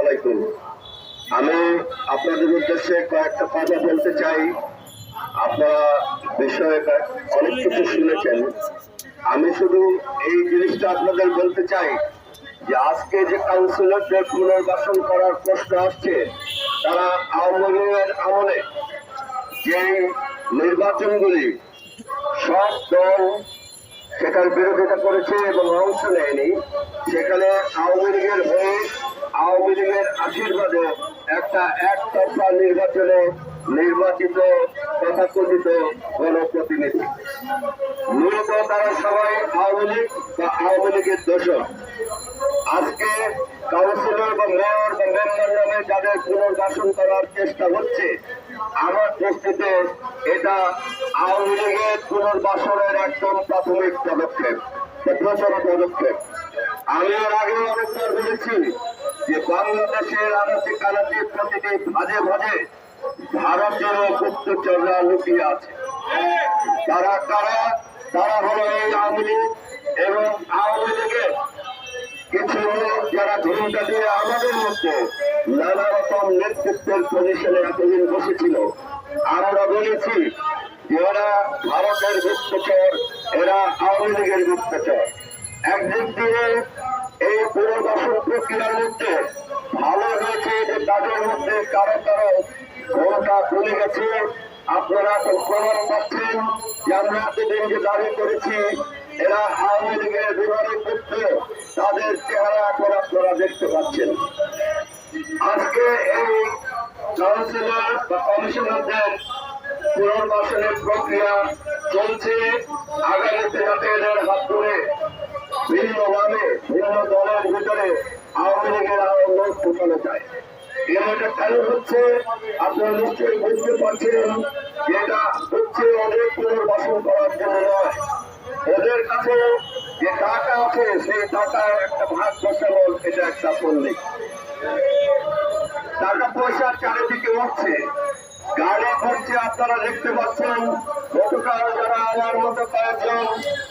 আলাইকুম। আমি আপনাদের উদ্দেশ্যে কয়েকটা চাই। আপনারা বিষয়ে আমি শুধু এই জিনিসটা আপনাদের বলতে চাই যে আজকে যে কাউন্সিলরদের পুনর্বাসন করার প্রশ্ন আসছে, তারা আওয়ামী লীগের আমলে যে নির্বাচনগুলি সব দল সেটার বিরোধিতা করেছে এবং অংশ নেয়নি সেখানে আওয়ামী লীগের হয়ে আওয়ামী লীগের আশীর্বাদে একটা একতরফা নির্বাচনে নির্বাচিত তথাকথিত গণপ্রতিনিধি। মূলত তারা সবাই আওয়ামী লীগ বা আওয়ামী লীগের দোষক আজকে কাউন্সিলর বা মেয়র বা মেম্বার নামে যাদের পুনর্বাসন করার চেষ্টা হচ্ছে আমার দৃষ্টিতে এটা আওয়ামী লীগের পুনর্বাসনের একদম প্রাথমিক পদক্ষেপ প্রথম পদক্ষেপ। আমি এর আগে অনেকবার বলেছি যে বাংলাদেশের আনাচে কানাচে প্রতিটি ভাজে ভাজে ভারতীয় গুপ্তচররা লুকিয়ে আছে। তারা কারা? তারা হলো এই আওয়ামী লীগ এবং দিয়ে আমাদের মধ্যে নানা রকম নেতৃত্বের পজিশনে এতদিন বসেছিল। আমরা বলেছি এরা ভারতের গুপ্তচর, এরা আওয়ামী লীগের গুপ্তচর। একদিক দিয়ে এই পুনর্বাসন প্রক্রিয়ার মধ্যে ভালো হয়েছে যে তাদের মধ্যে কারও কারও ঘোরটা খুলে গেছে। আপনারা এখন প্রমাণ পাচ্ছেন যে আমরা এতদিন যে দাবি করেছি এরা আওয়ামী লীগের বিরোধী করতে তাদের চেহারা এখন আপনারা দেখতে পাচ্ছেন। আজকে এই কাউন্সিলর বা কমিশনারদের পুনর্বাসনের প্রক্রিয়া চলছে। আগামীতে যাতে এদের হাত ধরে ভিন্ন নামে ভিন্ন দলের ভিতরে আওয়ামী লীগের আরও লোক ঢুকানো যায় এটা কেন হচ্ছে? আপনারা নিশ্চয়ই বুঝতে পারছেন। যে এটা হচ্ছে অনেক পুনর্বাসন করার জন্য নয়। ওদের কাছে যে টাকা আছে, সেই টাকার একটা ভাগ বসানো এটা একটা পল্লিক টাকা পয়সা চারিদিকে উঠছে। গাড়ি ঘুরছে, আপনারা দেখতে পাচ্ছেন। গতকাল যারা আমার মতো কয়েকজন,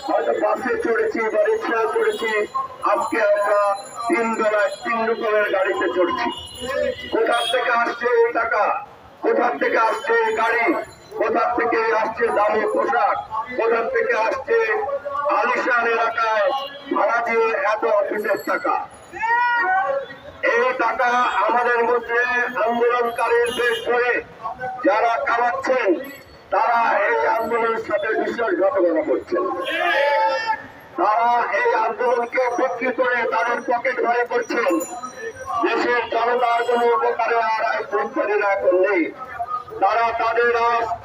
হয়তো বাসে চড়েছি বা রিক্সায় চড়েছি, আজকে আমরা তিন বেলায় তিন রকমের গাড়িতে চড়ছি। কোথার থেকে আসছে এই টাকা? কোথার থেকে আসছে এই গাড়ি? কোথার থেকে আসছে দামি পোশাক? কোথার থেকে আসছে আলিশান এলাকায়? ভাড়া দিয়ে এত অফিসের টাকা। এই টাকা আমাদের মধ্যে আন্দোলনকারীর বেশ করে যারা কামাচ্ছেন, তারা এই আন্দোলনের সাথে বিশ্বাসঘাতকতা করছেন। তারা এই আন্দোলনকে বিক্রি করে তাদের পকেট ভরে করছেন। দেশের জনতার কোনো উপকারে আর এই গ্রুপকারীরা এখন নেই। তারা তাদের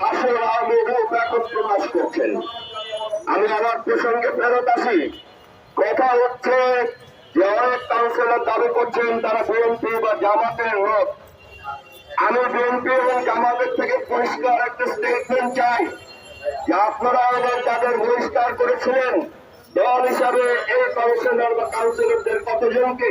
আসল রূপ এখন প্রকাশ করছেন। আমি আমার প্রসঙ্গে ফেরত আসি। কথা হচ্ছে যে অনেক কাউন্সিলর দাবি করছেন তারা বিএনপি বা জামাতের লোক। আমি বিএনপি এবং জামাতের থেকে পরিষ্কার একটা স্টেটমেন্ট চাই যে আপনারা এদের তাদের বহিষ্কার করেছিলেন। দল হিসাবে এই কমিশনার বা কাউন্সিলরদের কতজনকে